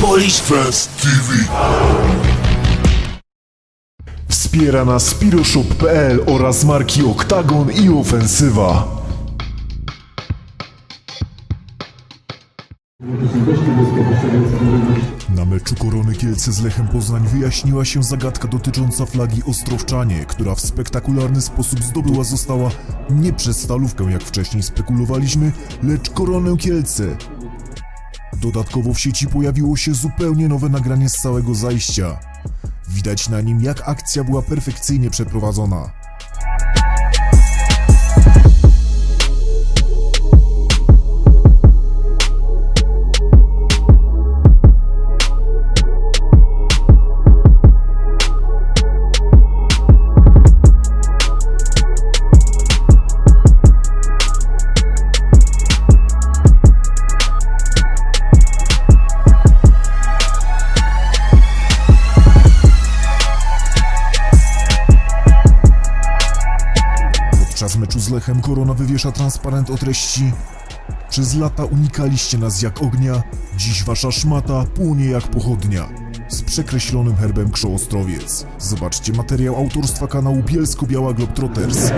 Polish Fest TV. Wspiera nas Spiroshop.pl oraz marki Oktagon i Ofensywa. Na meczu Korony Kielce z Lechem Poznań wyjaśniła się zagadka dotycząca flagi Ostrowczanie, która w spektakularny sposób zdobyła została nie przez stalówkę, jak wcześniej spekulowaliśmy, lecz Koronę Kielce. Dodatkowo w sieci pojawiło się zupełnie nowe nagranie z całego zajścia. Widać na nim, jak akcja była perfekcyjnie przeprowadzona. Meczu z Lechem Korona wywiesza transparent o treści Przez lata unikaliście nas jak ognia, dziś wasza szmata płonie jak pochodnia. Z przekreślonym herbem Krzoostrowiec. Zobaczcie materiał autorstwa kanału Bielsko-Biała Globetrotters.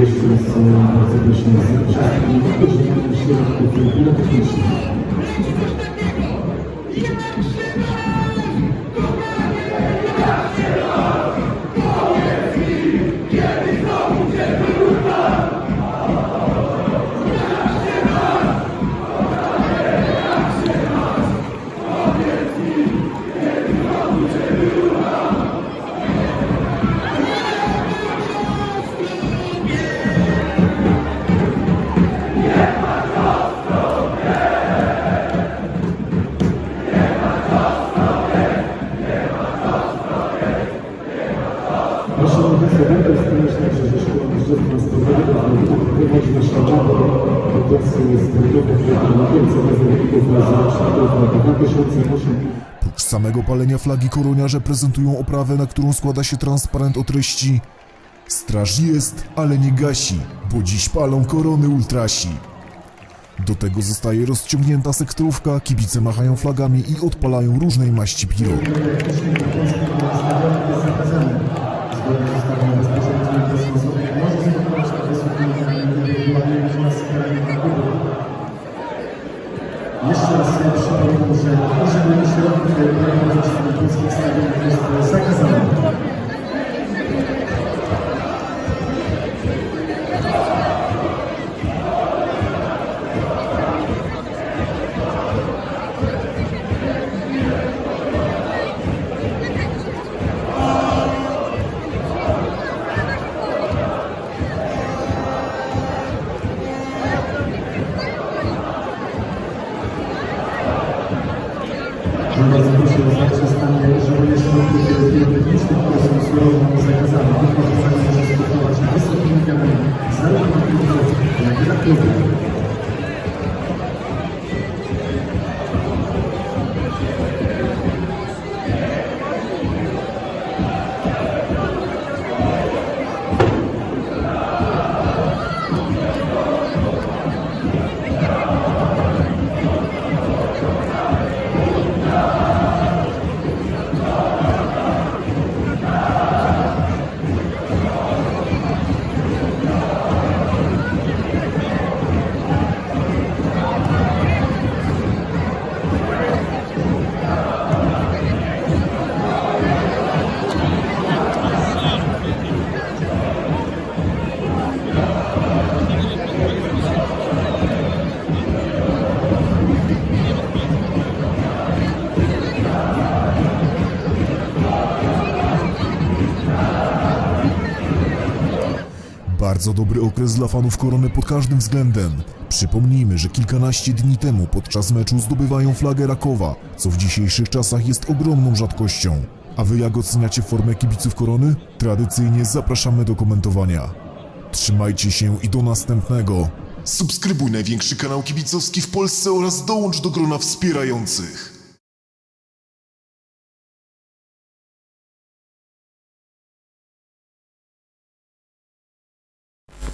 Jeszcze raz e, bardzo proszę wszystkich uczestników środków pirotechnicznych. Strojowego wychodzi na zawodników Zaczników lata 2008 Prócz samego palenia flagi koroniarze prezentują oprawę, na którą składa się transparent o treści Straż jest, ale nie gasi, bo dziś palą korony ultrasi. Do tego zostaje rozciągnięta sektorówka, kibice machają flagami i odpalają różnej maści piro. Jeszcze raz Bardzo Bardzo dobry okres dla fanów Korony pod każdym względem. Przypomnijmy, że kilkanaście dni temu podczas meczu zdobywają flagę Rakowa, co w dzisiejszych czasach jest ogromną rzadkością. A wy jak oceniacie formę kibiców Korony? Tradycyjnie zapraszamy do komentowania. Trzymajcie się i do następnego. Subskrybuj największy kanał kibicowski w Polsce oraz dołącz do grona wspierających.